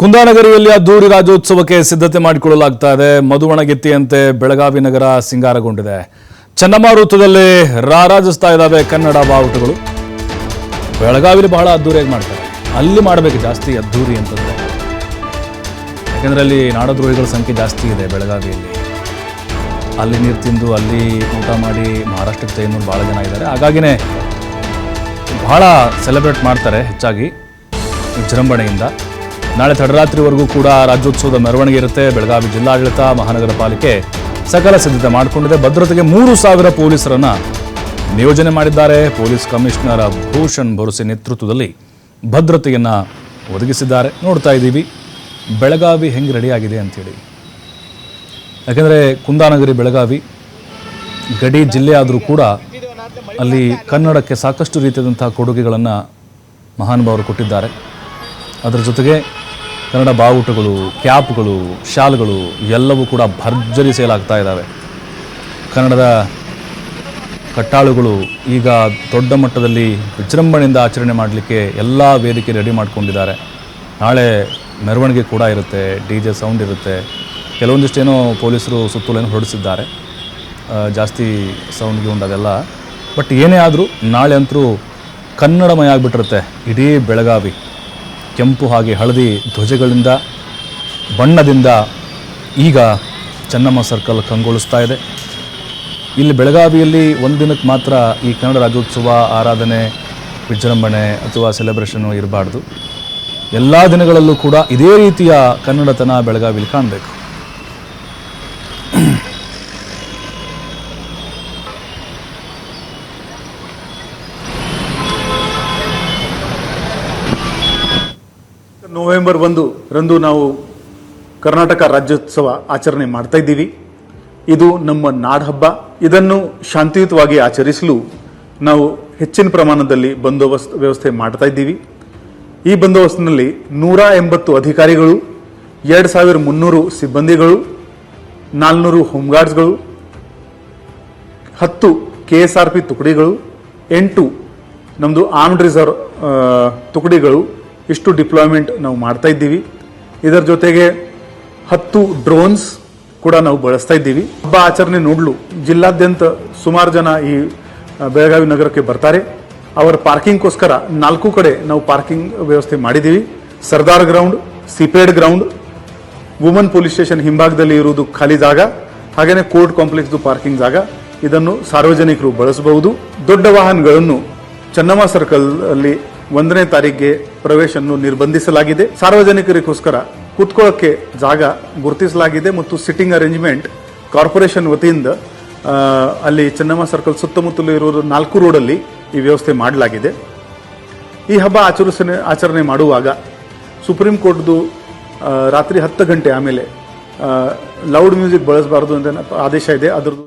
ಕುಂದಾನಗರಿಯಲ್ಲಿ ಅದ್ದೂರಿ ರಾಜ್ಯೋತ್ಸವಕ್ಕೆ ಸಿದ್ಧತೆ ಮಾಡಿಕೊಳ್ಳಲಾಗ್ತಾ ಇದೆ ಮಧುವಣಗೆತ್ತಿಯಂತೆ ಬೆಳಗಾವಿ ನಗರ ಸಿಂಗಾರಗೊಂಡಿದೆ. ಚಂಡಮಾರುತದಲ್ಲಿ ರಾರಾಜಿಸ್ತಾ ಇದ್ದಾವೆ ಕನ್ನಡ ಬಾವುಟಗಳು. ಬೆಳಗಾವಿಲಿ ಬಹಳ ಅದ್ದೂರಿಯಾಗಿ ಮಾಡ್ತಾರೆ. ಅಲ್ಲಿ ಮಾಡಬೇಕು ಜಾಸ್ತಿ ಅದ್ದೂರಿ ಅಂತಂದ್ರೆ. ಯಾಕಂದ್ರೆ ಅಲ್ಲಿ ನಾಡದ್ರೋಹಿಗಳ ಸಂಖ್ಯೆ ಜಾಸ್ತಿ ಇದೆ ಬೆಳಗಾವಿಯಲ್ಲಿ. ಅಲ್ಲಿ ನೀರು ತಿಂದು ಅಲ್ಲಿ ಊಟ ಮಾಡಿ ಮಹಾರಾಷ್ಟ್ರಕ್ಕೆ ತೆಗೆದು ಭಾಳ ಜನ ಇದ್ದಾರೆ. ಹಾಗಾಗಿನೇ ಬಹಳ ಸೆಲೆಬ್ರೇಟ್ ಮಾಡ್ತಾರೆ ಹೆಚ್ಚಾಗಿ ವಿಜೃಂಭಣೆಯಿಂದ. ನಾಳೆ ತಡರಾತ್ರಿವರೆಗೂ ಕೂಡ ರಾಜ್ಯೋತ್ಸವದ ಮೆರವಣಿಗೆ ಇರುತ್ತೆ. ಬೆಳಗಾವಿ ಜಿಲ್ಲಾಡಳಿತ, ಮಹಾನಗರ ಪಾಲಿಕೆ ಸಕಲ ಸಿದ್ಧತೆ ಮಾಡಿಕೊಂಡಿದೆ. ಭದ್ರತೆಗೆ ಮೂರು ಸಾವಿರ ಪೊಲೀಸರನ್ನ ನಿಯೋಜನೆ ಮಾಡಿದ್ದಾರೆ. ಪೊಲೀಸ್ ಕಮಿಷನರ್ ಭೂಷಣ್ ಭರೋಸೆ ನೇತೃತ್ವದಲ್ಲಿ ಭದ್ರತೆಯನ್ನು ಒದಗಿಸಿದ್ದಾರೆ. ನೋಡ್ತಾ ಇದ್ದೀವಿ. ಬೆಳಗಾವಿ ಹೆಂಗೆ ರೆಡಿಯಾಗಿದೆ ಅಂಥೇಳಿ ಯಾಕೆಂದರೆ ಕುಂದಾನಗರಿ, ಬೆಳಗಾವಿ, ಗಡಿ ಜಿಲ್ಲೆ ಆದರೂ ಕೂಡ ಅಲ್ಲಿ ಕನ್ನಡಕ್ಕೆ ಸಾಕಷ್ಟು ರೀತಿಯಾದಂತಹ ಕೊಡುಗೆಗಳನ್ನು ಮಹಾನುಭಾವರು ಕೊಟ್ಟಿದ್ದಾರೆ. ಅದರ ಜೊತೆಗೆ ಕನ್ನಡ ಬಾವುಟಗಳು, ಕ್ಯಾಪ್ಗಳು, ಶಾಲ್ಗಳು ಎಲ್ಲವೂ ಕೂಡ ಭರ್ಜರಿ ಸೇಲ್ ಆಗ್ತಾ ಇದ್ದಾವೆ ಕನ್ನಡದ ಕಟ್ಟಾಳುಗಳು ಈಗ ದೊಡ್ಡ ಮಟ್ಟದಲ್ಲಿ ವಿಜೃಂಭಣೆಯಿಂದ ಆಚರಣೆ ಮಾಡಲಿಕ್ಕೆ ಎಲ್ಲ ವೇದಿಕೆ ರೆಡಿ ಮಾಡ್ಕೊಂಡಿದ್ದಾರೆ. ನಾಳೆ ಮೆರವಣಿಗೆ ಕೂಡ ಇರುತ್ತೆ, ಡಿ ಜೆ ಸೌಂಡ್ ಇರುತ್ತೆ. ಕೆಲವೊಂದಿಷ್ಟೇನೋ ಪೊಲೀಸರು ಸುತ್ತೋಲೆಯನ್ನು ಹೊರಡಿಸಿದ್ದಾರೆ. ಜಾಸ್ತಿ ಸೌಂಡ್ ಗೀಂಡ್ ಅದೆಲ್ಲ ಬಟ್ ಏನೇ ಆದರೂ ನಾಳೆ ಅಂತರೂ ಕನ್ನಡಮಯ ಆಗಿಬಿಟ್ಟಿರುತ್ತೆ. ಇಡೀ ಬೆಳಗಾವಿ. ಕೆಂಪು ಹಾಗೆ ಹಳದಿ ಧ್ವಜಗಳಿಂದ, ಬಣ್ಣದಿಂದ ಈಗ ಚೆನ್ನಮ್ಮ ಸರ್ಕಲ್ ಕಂಗೊಳಿಸ್ತಾ ಇದೆ. ಇಲ್ಲಿ ಬೆಳಗಾವಿಯಲ್ಲಿ ಒಂದು ದಿನಕ್ಕೆ ಮಾತ್ರ ಈ ಕನ್ನಡ ರಾಜ್ಯೋತ್ಸವ ಆರಾಧನೆ, ವಿಜೃಂಭಣೆ ಅಥವಾ ಸೆಲೆಬ್ರೇಷನು ಇರಬಾರ್ದು. ಎಲ್ಲ ದಿನಗಳಲ್ಲೂ ಕೂಡ ಇದೇ ರೀತಿಯ ಕನ್ನಡತನ ಬೆಳಗಾವಿಯಲ್ಲಿ ಕಾಣಬೇಕು. ನವೆಂಬರ್ ಒಂದು ರಂದು ನಾವು ಕರ್ನಾಟಕ ರಾಜ್ಯೋತ್ಸವ ಆಚರಣೆ ಮಾಡ್ತಾ ಇದ್ದೀವಿ. ಇದು ನಮ್ಮ ನಾಡಹಬ್ಬ ಇದನ್ನು ಶಾಂತಿಯುತವಾಗಿ ಆಚರಿಸಲು ನಾವು ಹೆಚ್ಚಿನ ಪ್ರಮಾಣದಲ್ಲಿ ಬಂದೋಬಸ್ತ್ ವ್ಯವಸ್ಥೆ ಮಾಡ್ತಾ ಇದ್ದೀವಿ. ಈ ಬಂದೋಬಸ್ತ್ನಲ್ಲಿ ನೂರ ಎಂಬತ್ತು ಅಧಿಕಾರಿಗಳು, ಎರಡು ಸಾವಿರ ಮುನ್ನೂರು ಸಿಬ್ಬಂದಿಗಳು, ನಾಲ್ನೂರು ಹೋಮ್ಗಾರ್ಡ್ಸ್ಗಳು ಹತ್ತು ಕೆ ಎಸ್ ಆರ್ ಪಿ ತುಕಡಿಗಳು, ಎಂಟು ನಮ್ಮದು ಆರ್ಮ್ಡ್ ರಿಸರ್ವ್ ತುಕಡಿಗಳು ಇಷ್ಟು ಡಿಪ್ಲಾಯ್ಮೆಂಟ್ ನಾವು ಮಾಡ್ತಾ ಇದ್ದೀವಿ. ಇದರ ಜೊತೆಗೆ ಹತ್ತು ಡ್ರೋನ್ಸ್ ಕೂಡ ನಾವು ಬಳಸ್ತಾ ಇದ್ದೀವಿ. ಹಬ್ಬ ಆಚರಣೆ ನೋಡಲು, ಜಿಲ್ಲಾದ್ಯಂತ ಸುಮಾರು ಜನ ಈ ಬೆಳಗಾವಿ ನಗರಕ್ಕೆ ಬರ್ತಾರೆ. ಅವರ ಪಾರ್ಕಿಂಗ್ಗೋಸ್ಕರ ನಾಲ್ಕು ಕಡೆ ನಾವು ಪಾರ್ಕಿಂಗ್ ವ್ಯವಸ್ಥೆ ಮಾಡಿದ್ದೀವಿ. ಸರ್ದಾರ್ ಗ್ರೌಂಡ್, ಸಿಪೇಡ್ ಗ್ರೌಂಡ್, ವುಮನ್ ಪೊಲೀಸ್ ಸ್ಟೇಷನ್ ಹಿಂಭಾಗದಲ್ಲಿ ಇರುವುದು ಖಾಲಿ ಜಾಗ ಹಾಗೆಯೇ ಕೋರ್ಟ್ ಕಾಂಪ್ಲೆಕ್ಸ್ದು ಪಾರ್ಕಿಂಗ್ ಜಾಗ. ಇದನ್ನು ಸಾರ್ವಜನಿಕರು ಬಳಸಬಹುದು. ದೊಡ್ಡ ವಾಹನಗಳನ್ನು ಚೆನ್ನಮ್ಮ ಸರ್ಕಲ್ ಅಲ್ಲಿ ಒಂದನೇ ತಾರೀಕಿಗೆ ಪ್ರವೇಶವನ್ನು ನಿರ್ಬಂಧಿಸಲಾಗಿದೆ. ಸಾರ್ವಜನಿಕರಿಗೋಸ್ಕರ ಕುತ್ಕೊಳ್ಳೋಕೆ ಜಾಗ ಗುರುತಿಸಲಾಗಿದೆ ಮತ್ತು ಸಿಟ್ಟಿಂಗ್ ಅರೇಂಜ್ಮೆಂಟ್ ಕಾರ್ಪೊರೇಷನ್ ವತಿಯಿಂದ ಅಲ್ಲಿ ಚೆನ್ನಮ್ಮ ಸರ್ಕಲ್ ಸುತ್ತಮುತ್ತಲು ಇರುವ ನಾಲ್ಕು ರೋಡಲ್ಲಿ ಈ ವ್ಯವಸ್ಥೆ ಮಾಡಲಾಗಿದೆ. ಈ ಹಬ್ಬ ಆಚರಿಸನೆ, ಆಚರಣೆ ಮಾಡುವಾಗ ಸುಪ್ರೀಂ ಕೋರ್ಟ್ದು ರಾತ್ರಿ ಹತ್ತು ಗಂಟೆ ಆಮೇಲೆ ಲೌಡ್ ಮ್ಯೂಸಿಕ್ ಬಳಸಬಾರದು ಅಂತ ಆದೇಶ ಇದೆ. ಅದರದ್ದು